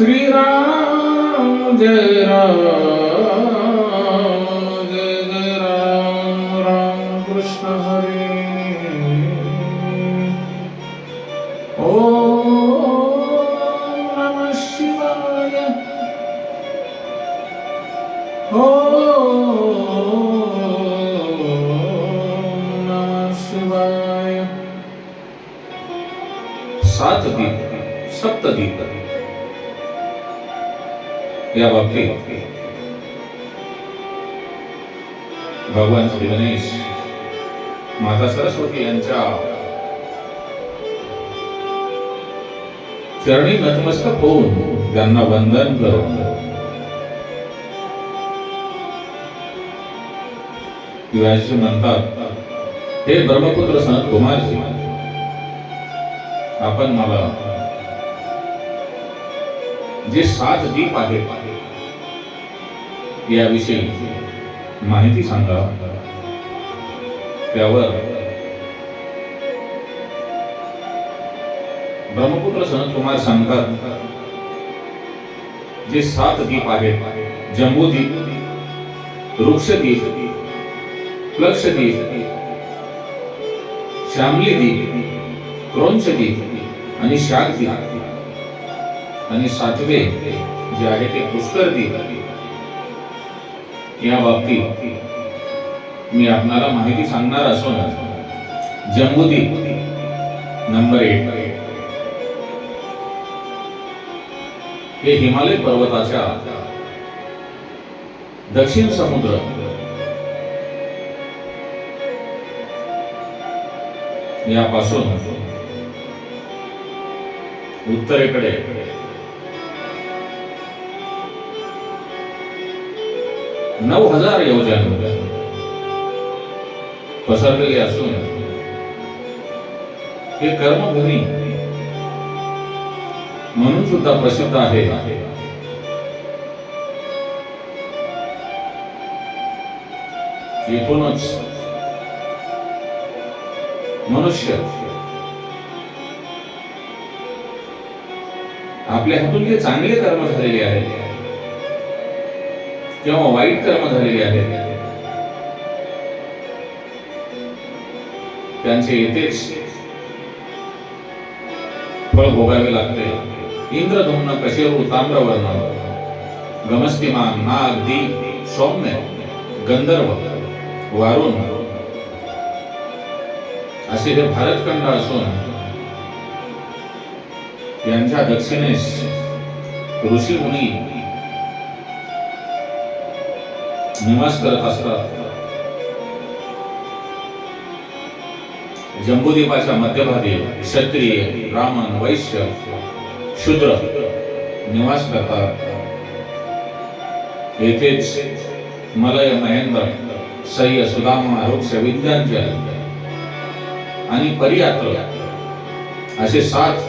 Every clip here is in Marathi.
श्रीराम जय राम जय जय राम राम कृष्ण हरे। ओम नमः शिवाय। ॐ नमः शिवाय। सात दीप सप्त दीप या बाबतीत भगवान श्री गणेश माता सरस्वती यांच्या चरणी नतमस्तक होऊन त्यांना वंदन करून व्यासजी म्हणतात हे ब्रह्मपुत्र सनत कुमारजी आपण मला जे सात दीप आहेत याविषयी माहिती सांगा. त्यावर ब्रह्मपुत्र सनत कुमार सांगतात जे सात दीप आहेत जम्बूदीप वृक्षदीप लक्षदीप श्यामली दीप क्रौंचदीप आणि शागदीप आणि सातवे जे आहे ते पुष्कर दीप या बाबतीत मी आपणाला माहिती सांगणार असून जम्बूदीप नंबर एट हे हिमालय पर्वताच्या दक्षिण समुद्र यापासून उत्तरेकडे नऊ हजार योजन. पसरलेली असून हे कर्मभूमी. म्हणून सुद्धा प्रसिद्ध आहे. एकूणच मनुष्य आपल्या हातून जे चांगले कर्म झालेले आहेत. किंवा वाईट कर्म झालेले आहेत. त्यांचे येथेच फळ भोगावे लागते. इंद्रधुम्न कशेरू ताम्रवर्ण गमस्तिमान नाग दीप सौम्य गंधर्व वारुण. असे हे भारतखंड असून यांच्या दक्षिणेस ऋषी मुनी निवास करत असतात. जम्बूद्वीपाच्या मध्यभागी क्षत्रिय ब्राह्मण वैश्य शूद्र निवास करतात. येथेच मलय महेंद्र सह्य सुदामा वृक्ष विद्यांचल आणि परियात्र असे सात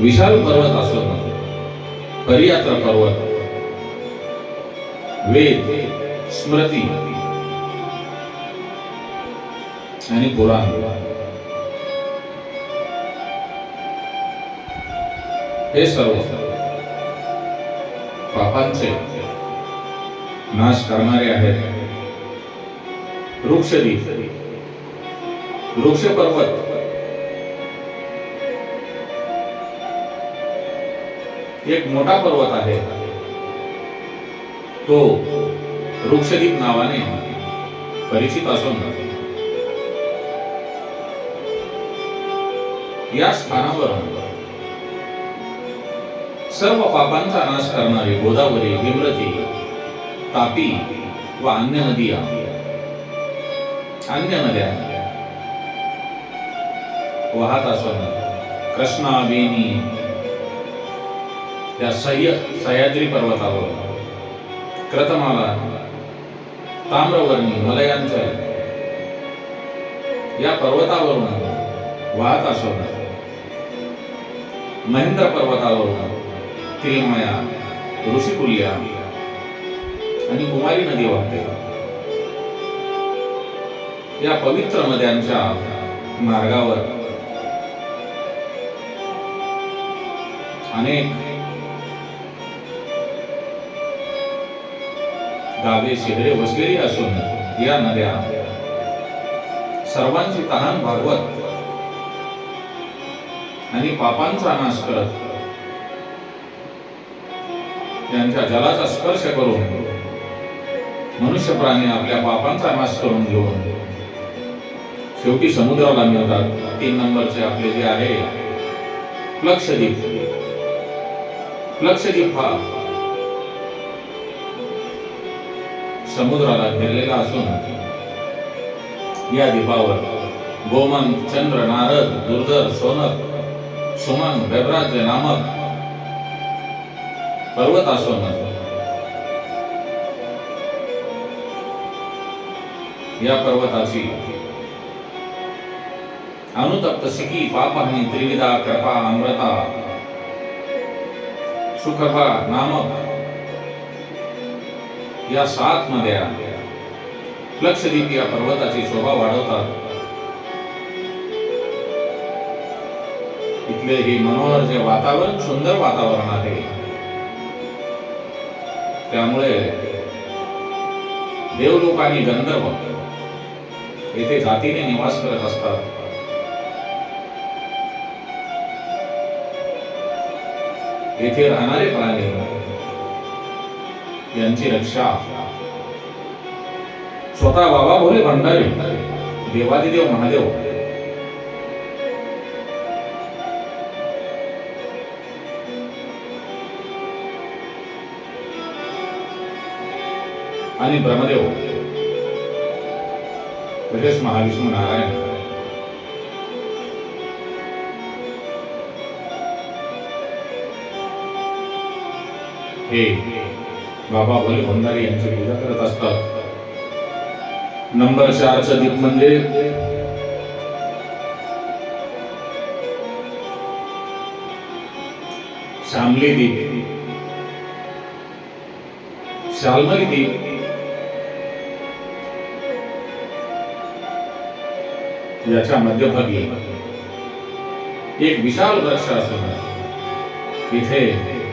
विशाल पर्वत असतो परियात्र पर्वत वेद स्मृती आणि पुराण. हे सर्व पापांचे नाश करणारे आहेत. वृक्षदीप वृक्ष पर्वत एक मोठा पर्वत आहे. तो वृक्षदीप नावाने परिचित असून या स्थानावर सर्व पापांचा नाश करणारी गोदावरी भीमरती तापी व अन्य नदी अन्य नद्या वाहत असून कृष्णा वेणी त्या सह्य सह्याद्री पर्वतावर कृतमाला ताम्रवर्णी मलयांचल या पर्वतावरून वाहत असून महेंद्र पर्वतावरून तिलमया ऋषिकुल्या आणि कुमारी नदी वाहते. या पवित्र नद्यांच्या मार्गावर अनेक गावे शहरे वसलेली असून या नद्या सर्वांची तहान भागवत आणि पापांचा नाश करत त्यांच्या जलाचा स्पर्श करून मनुष्य प्राणी आपल्या पापांचा नाश करून घेऊन शेवटी समुद्राला मिळतात. तीन नंबरचे आपले जे आहे लक्षद्वीप लक्षद्वीप हा समुद्राला घेरलेला असून या दीपावर गोमन चंद्र नारद दुर्धर सोनक सुमन बेबराज्य नामक पर्वत असून या पर्वताची अनुतप्त सिकी पापहानी त्रिविधा कृपा अमृता सुखभा नामक या सात नद्या लक्षद्वीप या पर्वताची शोभा वाढवतात. इथले हे मनोहर जे वातावरण सुंदर वातावरण आहे. त्यामुळे देवलोक आणि गंधर्व येथे जातीने निवास करत असतात. येथे राहणारे प्राणी यांची रक्षा. स्वतः बाबा भोले भंडारी देवादिदेव महादेव. आणि ब्रह्मदेव तसेच महाविष्णू नारायण. हे बाबा भले भंडारी यांची पूजा करत असतात. नंबर चारचं दीप म्हणजे शामली दीप. शालमली दीप. याच्या मध्यभागी एक विशाल वृक्ष असून इथे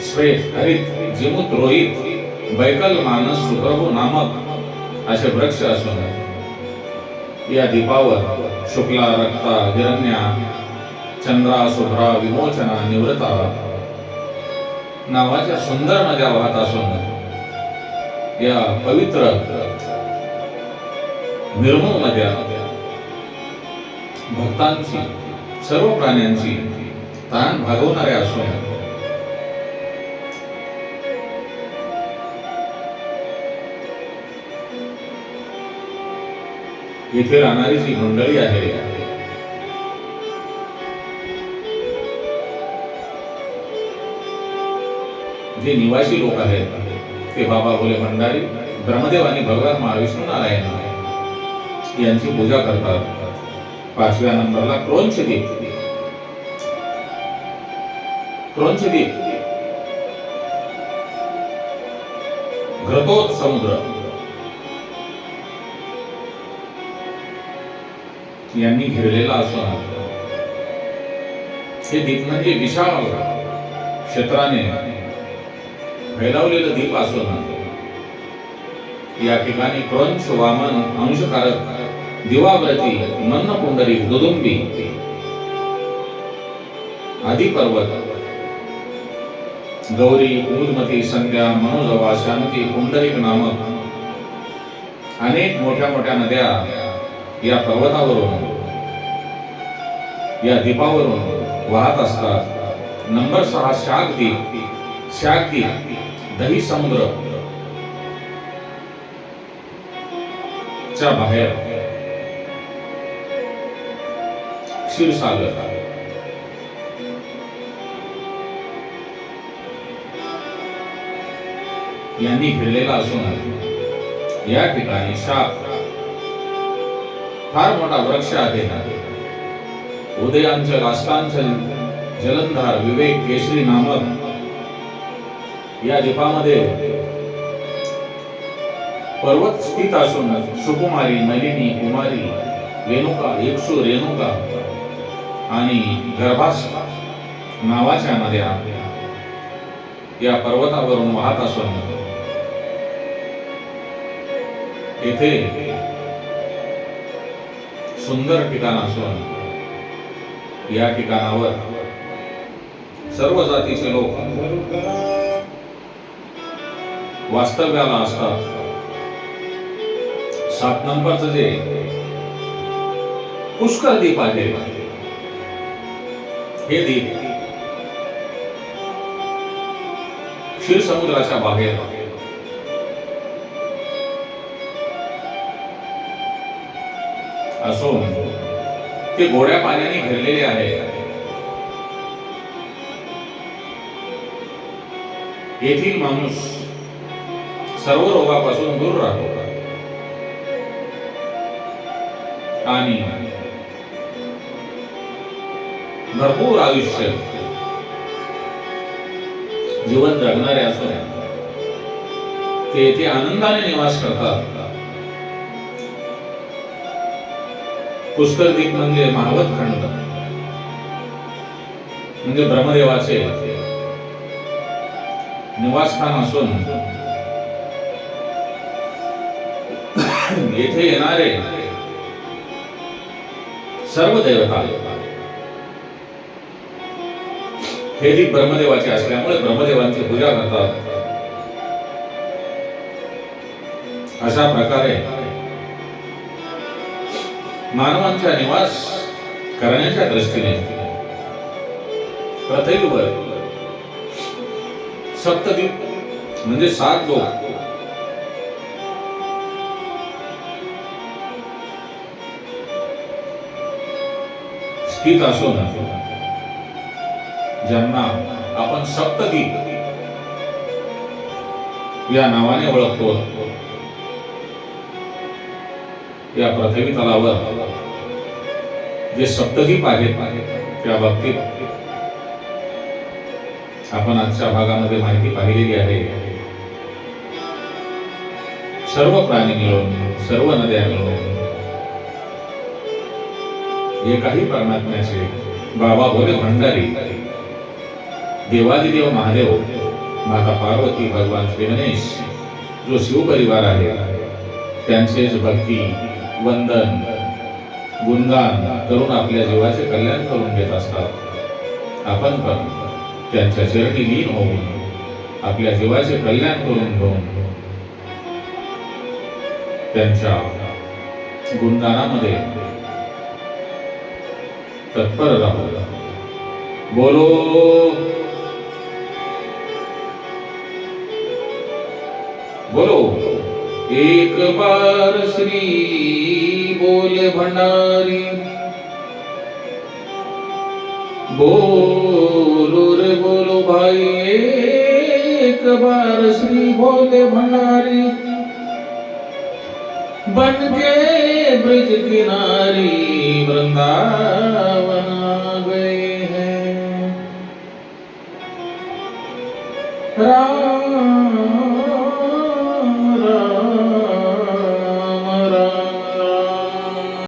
श्वेत हरित जिमुत रोहित बैकल मानस सुप्रभू नामक असे वृक्ष असून या दीपावर शुक्ला रक्ता हिरण्या चंद्रा शुभ्रा विमोचना निवृता नावाच्या सुंदर नद्या वाहत असून या पवित्र निर्मळ नद्या भक्तांची सर्व प्राण्यांची ताण भागवणाऱ्या असून येथे राहणारी जी मंडळी आहे जे निवासी लोक आहेत ते बाबा भोले भंडारी ब्रह्मदेव आणि भगवान महाविष्णू नारायण यांची पूजा करतात. पाचव्या नंबरला क्रोंच दीप. क्रोंच दीप. घृतोत समुद्र यांनी घेरलेला असून हे दीप म्हणजे विशाल क्षेत्राने फैलावलेलं दीप असून या ठिकाणी क्रंच वामन अंशकारक दिवाव्रती मन्न पुंडरी दुदुंबी आदी पर्वत गौरी उदमती संध्या मनोजवा शांती पुंडरीक नामक अनेक मोठ्या मोठ्या नद्या या पर्वतावरून या दीपावरून वाहत असतात. नंबर सहा शाक दीप शाक दीप दही समुद्र. च्या बाहेर. क्षीरसागर. यांनी भिडलेला असून या ठिकाणी शाप फार मोठा वृक्ष आहे उदयांचल अस्तांचल जलंधार विवेक केशरी नामक या दीपामध्ये पर्वत स्थित असून सुकुमारी नलिनी कुमारी रेणुका एकशू रेणुका आणि गर्भास नावाच्या नद्या या पर्वतावरून वाहत असून येथे सुंदर ठिकाण असून या ठिकाणावर सर्व जातीचे लोक वास्तव्याला असतात. सात नंबरचं जे पुष्कर दीप आहे. हे दीप क्षीर समुद्राच्या बाहेर असून ते गोड्या पाण्याने भरलेले आहे. येथील माणूस सर्व रोगापासून दूर राहतो. आणि भरपूर आयुष्य जीवन जगणारे असून ते येथे आनंदाने निवास करतात. पुष्कर दीप म्हणजे महावत खंड. म्हणजे ब्रह्मदेवाचे निवासस्थान असून येथे येणारे सर्व देवता हे दीप ब्रह्मदेवाचे असल्यामुळे ब्रह्मदेवांची पूजा करतात. अशा प्रकारे मानवांचा निवास करण्याच्या दृष्टीने. पृथ्वीवर सप्तद्वीप म्हणजे सात लोक. स्थित असून ज्यांना आपण सप्तद्वीप या नावाने ओळखतो. या पृथ्वी तलावर जे सप्तद्वीप आहेत त्या बाबतीत आपण आजच्या भागामध्ये माहिती पाहिलेली आहे. सर्व प्राणी मिळून, सर्व नद्या मिळून एकाही परमात्म्याचे बाबा भोले भंडारी, देवादिदेव महादेव, माता पार्वती, भगवान श्री गणेश जो शिवपरिवार आहे, त्यांचेच भक्ती वंदन गुणगान करून आपल्या जीवाचे कल्याण करून घेत असतात. आपण पण त्यांच्या चरणी लीन होऊन आपल्या जीवाचे कल्याण करून घेऊन त्यांच्या गुणगानामध्ये तत्पर राहू बोलो. बोलो. एक बार श्री बोल भंडारी। बोलो रे बोलो भाई एक बार श्री बोल भंडारी। बन के ब्रिज किनारी वृंदावन गए हैं। राम